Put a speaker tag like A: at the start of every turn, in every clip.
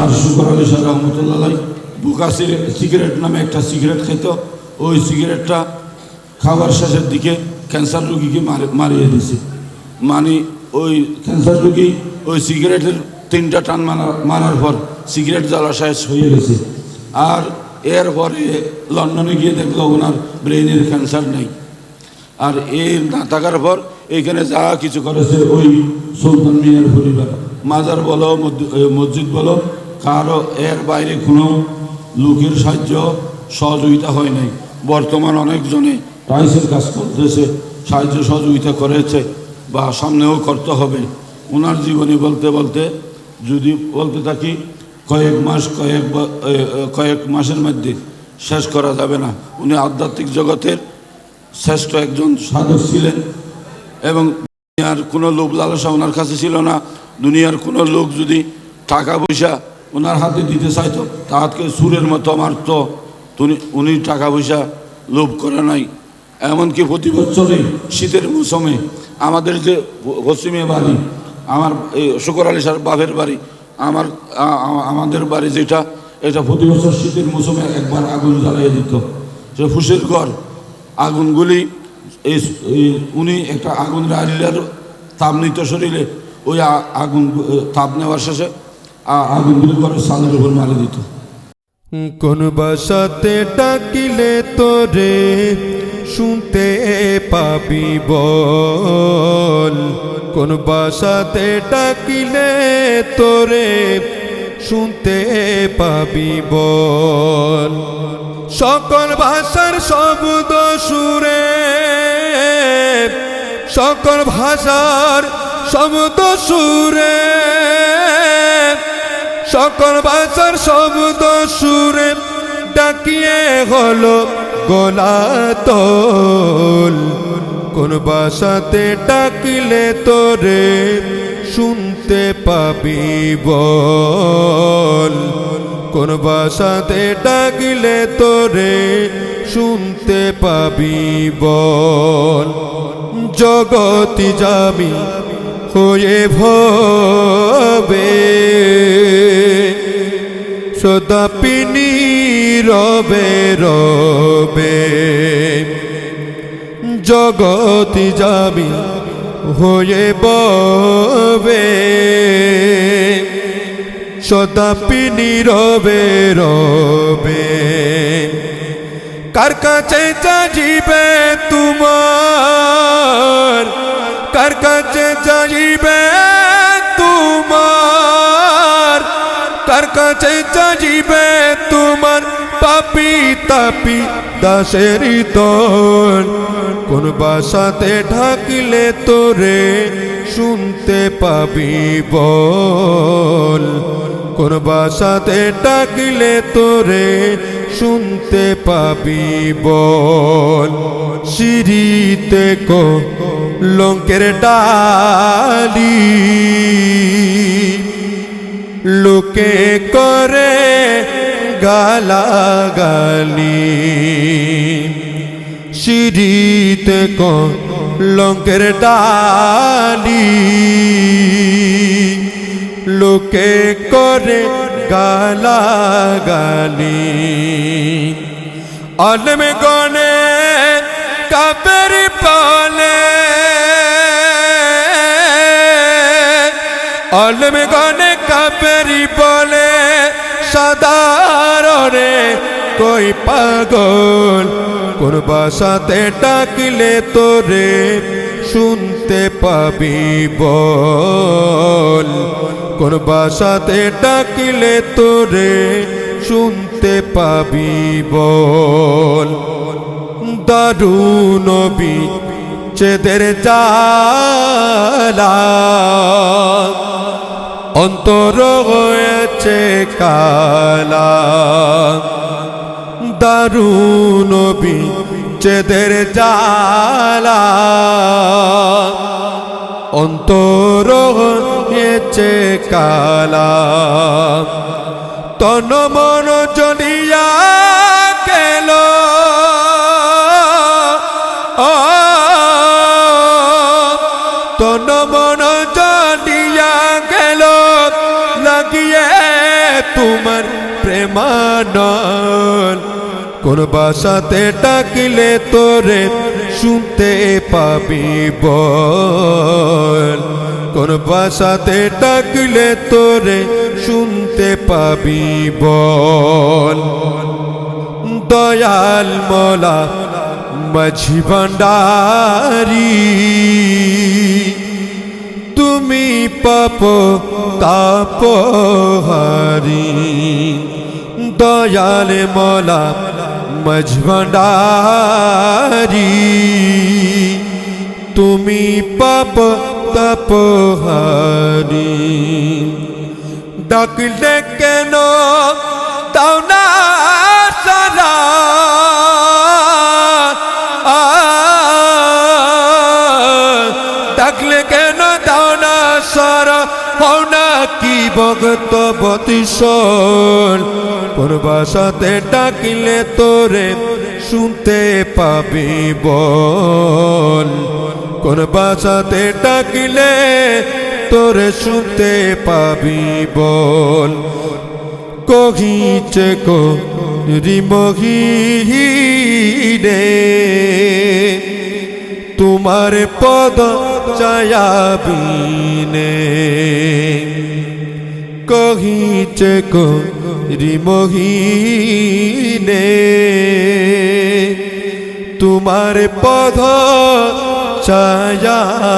A: আর শুকর আলী শাহ রহমতুল্লাহ বুকা সিগারেট নামে একটা সিগারেট খেত ওই সিগারেটটা খাওয়ার শেষের দিকে ক্যান্সার রোগীকে মারি- মারিয়ে দিছে মানে ওই ক্যান্সার রুগী ওই সিগারেটের তিনটা টান মারা মারার পর সিগারেট জ্বালা শেষ হয়ে গেছে। আর এরপরে লন্ডনে গিয়ে দেখল ওনার ব্রেনের ক্যান্সার নেই। আর এই না থাকার পর এইখানে যা কিছু করেছে ওই সুলতান মিয়ার পরিবার। মাজার বলো মসজি- মসজিদ বলো কারও এর বাইরে কোনো লোকের সাহায্য সহযোগিতা হয় নাই। বর্তমান অনেকজনে টাইসের কাজ করতেছে, সাহায্য সহযোগিতা করেছে বা সামনেও করতে হবে। ওনার জীবনী বলতে বলতে, যদি বলতে থাকি, কয়েক মাস, কয়েক কয়েক মাসের মধ্যে শেষ করা যাবে না। উনি আধ্যাত্মিক জগতের শ্রেষ্ঠ একজন সাধক ছিলেন এবং দুনিয়ার কোনো লোভ লালসা ওনার কাছে ছিল না। দুনিয়ার কোনো লোক যদি টাকা পয়সা ওনার হাতে দিতে চাইতো তাহাকে সুরের মতো মারত উনি উনি টাকা পয়সা লোভ করে নাই। এমনকি প্রতি বছরে শীতের মৌসুমে আমাদের যে পশ্চিমে বাড়ি, আমার এই শুকর আলী সার বাপের বাড়ি, আমার আমাদের বাড়ি যেটা, এটা প্রতি বছর শীতের মৌসুমে একবার আগুন জ্বালিয়ে দিত। সে ফুসের ঘর, আগুনগুলি এই উনি একটা আগুন রাইলার তাপ নিত শরীরে, ওই আগুন তাপ নেওয়ার শেষে আগুনগুলি করে সালের উপর মারি দিত।
B: কোন বাসাতে ডাকিলে তোরে শুনতে পাবি বল। কোন বাসাতে ডাকিলে তোরে শুনতে পাবি বল। সকল ভাষার শব্দ সুরে, সকল ভাষার শব্দ সুরে। সকল ভাষার শব্দ সুরে ডাকিয়ে হলো গোলাতল। কোন বাসাতে ডাকিলে তোরে শুনতে পাবি বল। কোন ভাষাতে ডাকিলে তোরে শুনতে পাবি বল। জগতি যাবি হয়ে ভবে। সদাপিনী রবে রবে। জগতি যাবি হয়ে ববে। সদাপিনী রবে রবে। কার কাছে যাইবে তোমার? কার কাছে যাইবে কার কাছে চাজিবে তোমার পাপি তাপি দাসের তন কোন বাসাতে ঢাকিলে তোরে শুনতে পাবি বল। কোন বাসাতে ডাকিলে তোরে শুনতে পাবি বল। সিঁড়িতে কো লঙ্কের ডালি। লোকে করে গালাগালি। সিঁড়িতে লঙ্কের ডালি। লোকে করে গালাগালি। আলমে গনে কাপের পালে। আলমে গনে সাদারণে কই পাগল? কোন বাসাতে ডাকিলে তোরে শুনতে পাবি বল। কোন বাসাতে ডাকিলে তোরে শুনতে পাবি বল। দারুনবী চেদের জালা অন্তর হয়েছে কালা। দারুণ চেদের জালা অন্তর হয়েছে কালা। তন মন জলিয়া তোমার প্রেমানল কোন বাসাতে ডাকলে তোরে শুনতে পাবি বল। কোন বাসাতে ডাকলে তোরে শুনতে পাবি বল। দয়াল মোলা মাঝি ভান্ডারি, তুমি পাপ তাপহারি দয়াল মোলা মাঝ ভান্ডারি তুমি পাপ তাপহারি ডাকলে কেন? তাও না কি ভগত বতিসল বাসাতে ডাকলে তোরে শুনতে পাবি বল। কোন বাসাতে ডাকলে তোরে শুনতে পাবি বল। কহিছে কো রিমহিনে তোমার পদ চায়াবিনে। কহিছে কো রিমহিনে, তোমার পদ ছায়াবিনে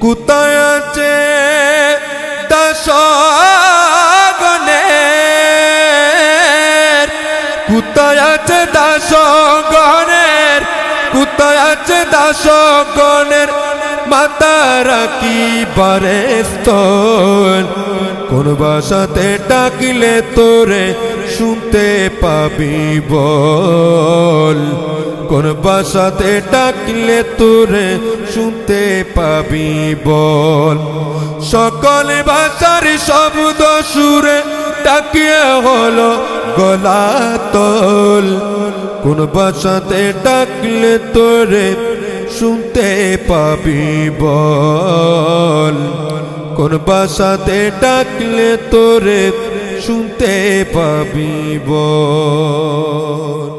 B: কোথায় আছে দাসগণের কোথায় আছে দাসগণের কোথায় আছে দাসগণের মাতারা কি বারেস্তন। কোন বাসাতে ডাকিলে তোরে শুনতে পাবি বল। কোন বাসাতে ডাকলে তোরে শুনতে পাবি বল। সকল ভাষার শব্দ সুরে ডাকিয়ে হলো গলা তোল। কোন বাসাতে ডাকলে তোরে শুনতে পাবি বল। কোন বাসাতে ডাকলে তোরে শুনতে পাবি বল।